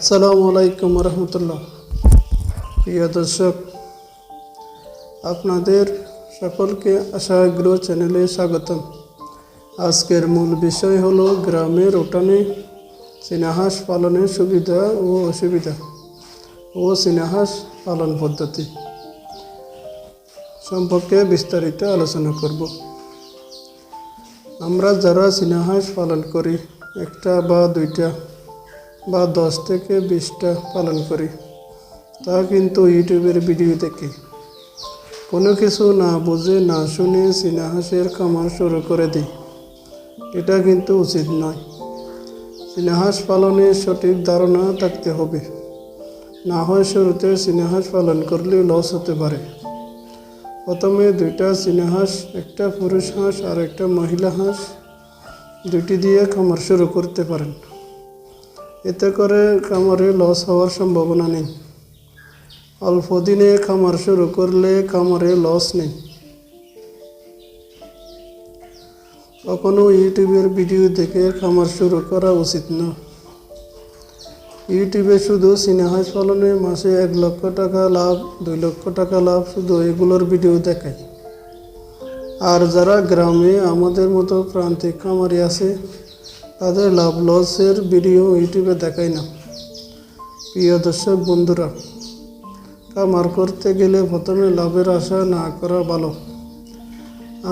আসসালামু আলাইকুম রহমতুল্লাহ। প্রিয় দর্শক, আপনাদের সকলকে আশাগ্রহ চ্যানেলে স্বাগতম। আজকের মূল বিষয় হলো গ্রামের উঠানে চীনাহাঁস পালনের সুবিধা ও অসুবিধা ও চীনাহাঁস পালন পদ্ধতি সম্পর্কে বিস্তারিত আলোচনা করব। আমরা যারা চীনাহাঁস পালন করি, একটা বা দুইটা বা দশ থেকে বিশটা পালন করি। তা কিন্তু ইউটিউবের ভিডিও দেখি। কোনো কিছু না বুঝে, না শুনে চীনা হাঁসের খামার শুরু করে দিই। এটা কিন্তু উচিত নয়। চীনা হাঁস পালনের সঠিক ধারণা থাকতে হবে। না হয় শুরুতে চীনা হাঁস পালন করলে লস হতে পারে। প্রথমে দুইটা চীনা হাঁস একটা পুরুষ হাঁস আর একটা মহিলা হাঁস দুটি দিয়ে খামার শুরু করতে পারেন। এতে করে খামারে লস হওয়ার সম্ভাবনা নেই। অল্প দিনে খামার শুরু করলে খামারে লস নেই। কখনো ইউটিউবের ভিডিও দেখে খামার শুরু করা উচিত না। ইউটিউবে শুধু সিনেহাস পালনে মাসে এক লক্ষ টাকা লাভ, দুই লক্ষ টাকা লাভ শুধু এগুলোর ভিডিও দেখায় আর যারা গ্রামে আমাদের মতো প্রান্তিক খামারি আছে তাদের লাভ লসের ভিডিও ইউটিউবে দেখায় না। প্রিয় দর্শক বন্ধুরা, কামার করতে গেলে প্রথমে লাভের আশা না করা ভালো।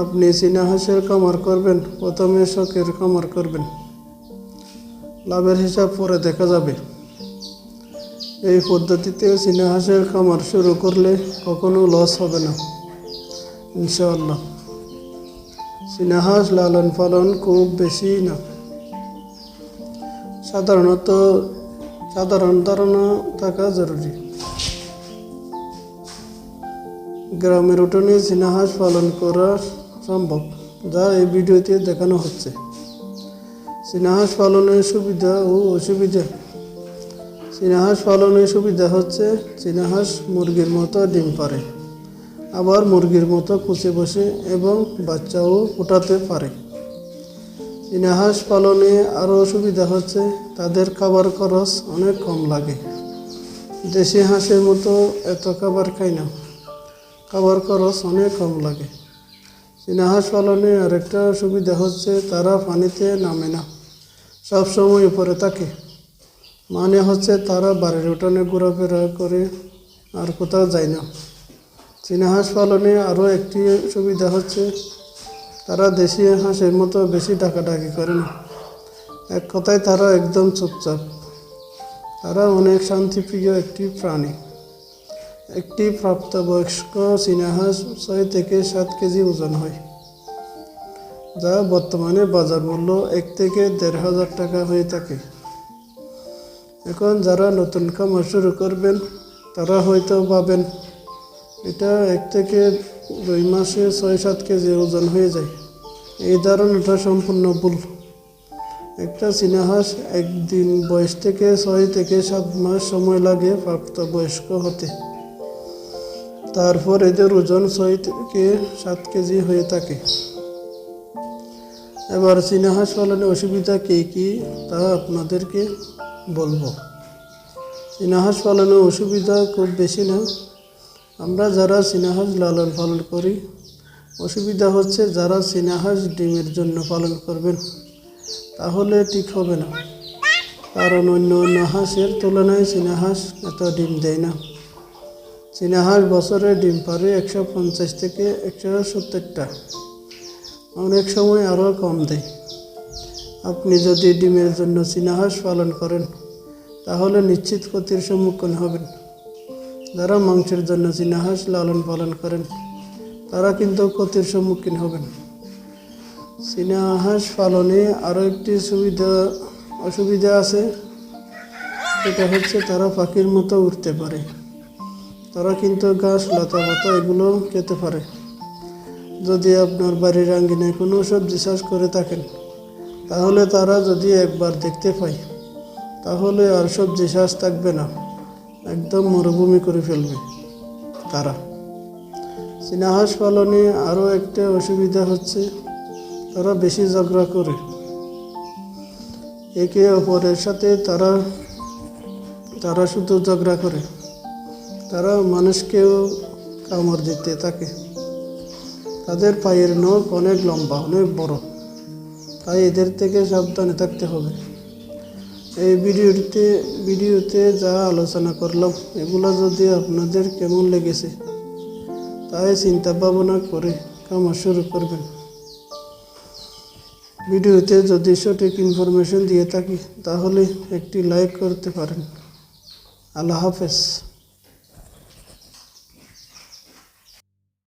আপনি চীনা কামার করবেন, প্রথমে শখের কামার করবেন। লাভের হিসাব পরে দেখা যাবে। এই পদ্ধতিতে চীনা খামার শুরু করলে কখনো লস হবে না, ইনশাআল্লাহ। চীনা লালন পালন খুব বেশি না। সাধারণত সাধারণ ধারণা থাকা জরুরি। গ্রামের উঠোনে চীনাহাঁস পালন করা সম্ভব, যা এই ভিডিওতে দেখানো হচ্ছে। চীনাহাঁস পালনের সুবিধা ও অসুবিধা? চীনাহাঁস পালনের সুবিধা হচ্ছে চীনাহাঁস মুরগির মতো ডিম পারে, আবার মুরগির মতো কুচে বসে এবং বাচ্চাও ফোটাতে পারে। চীনা হাঁস পালনে আরও সুবিধা হচ্ছে। তাদের খাবার খরচ অনেক কম লাগে। দেশি হাঁসের মতো এত খাবার খায় না। খাবার খরচ অনেক কম লাগে। চীনা হাঁস পালনে আরেকটা সুবিধা হচ্ছে, তারা পানিতে নামে না। সব সময় উপরে থাকে। মানে হচ্ছে তারা বাড়ির উঠানে ঘোরাফেরা করে আর কোথাও যায় না। চীনা হাঁস পালনে আরও একটি সুবিধা হচ্ছে তারা দেশি হাঁসের মতো বেশি ডাকাডাকি করে না। এক কথায় তারা একদম চুপচাপ। তারা অনেক শান্তিপ্রিয় একটি প্রাণী। একটি প্রাপ্তবয়স্ক চীনা হাঁস ছয় থেকে সাত কেজি ওজন হয়, যা বর্তমানে বাজার মূল্য এক থেকে দেড় হাজার টাকা হয়ে থাকে। এখন যারা নতুন খামার শুরু করবেন, তারা হয়তো ভাবেন, এটা এক থেকে দুই মাসে ছয় সাত কেজি ওজন হয়ে যায়। এই ধারণাটা সম্পূর্ণ ভুল। একটা চীনা হাঁস একদিন বয়স থেকে ছয় থেকে সাত মাস সময় লাগে প্রাপ্তবয়স্ক হতে। তারপর এদের ওজন ছয় থেকে সাত কেজি হয়ে থাকে। এবার চীনা হাঁস পালনে অসুবিধা কী কী তা আপনাদেরকে বলব। চীনা হাঁস পালনে অসুবিধা খুব বেশি না। আমরা যারা চীনাহাঁস লালন পালন করি, অসুবিধা হচ্ছে যারা চীনাহাঁস ডিমের জন্য পালন করবেন, তাহলে ঠিক হবে না। কারণ অন্য অন্য হাঁসের তুলনায় চীনাহাঁস এত ডিম দেয় না। চীনাহাঁস বছরে ডিম পারে একশো পঞ্চাশ থেকে একশো সত্তরটা। অনেক সময় আরও কম দেয়। আপনি যদি ডিমের জন্য চীনাহাঁস পালন করেন, তাহলে নিশ্চিত ক্ষতির সম্মুখীন হবেন। যারা মাংসের জন্য চীনা হাঁস লালন পালন করেন। তারা কিন্তু ক্ষতির সম্মুখীন হবেন। চীনা হাঁস পালনে আরও একটি সুবিধা, অসুবিধা আছে। সেটা হচ্ছে তারা পাখির মতো উঠতে পারে। তারা কিন্তু ঘাস লতা পাতা এগুলো খেতে পারে। যদি আপনার বাড়ির আঙ্গিনায় কোনো সবজি চাষ করে থাকেন, তাহলে তারা যদি একবার দেখতে পায়, তাহলে আর সবজি চাষ থাকবে না। একদম মরুভূমি করে ফেলবে তারা। চীনা হাঁস পালনে আরও একটা অসুবিধা হচ্ছে, তারা বেশি ঝগড়া করে। একে অপরের সাথে তারা তারা শুধু ঝগড়া করে। তারা মানুষকেও কামড় দিতে থাকে। তাদের পায়ের নখ অনেক লম্বা, অনেক বড়। তাই এদের থেকে সাবধানে থাকতে হবে। এই ভিডিওটিতে, ভিডিওতে যা আলোচনা করলাম, এগুলো যদি আপনাদের কেমন লেগেছে, তাই চিন্তা ভাবনা করে কামা শুরু করবেন। ভিডিওতে যদি সঠিক ইনফরমেশন দিয়ে থাকি, তাহলে একটি লাইক করতে পারেন। আল্লাহ হাফেজ।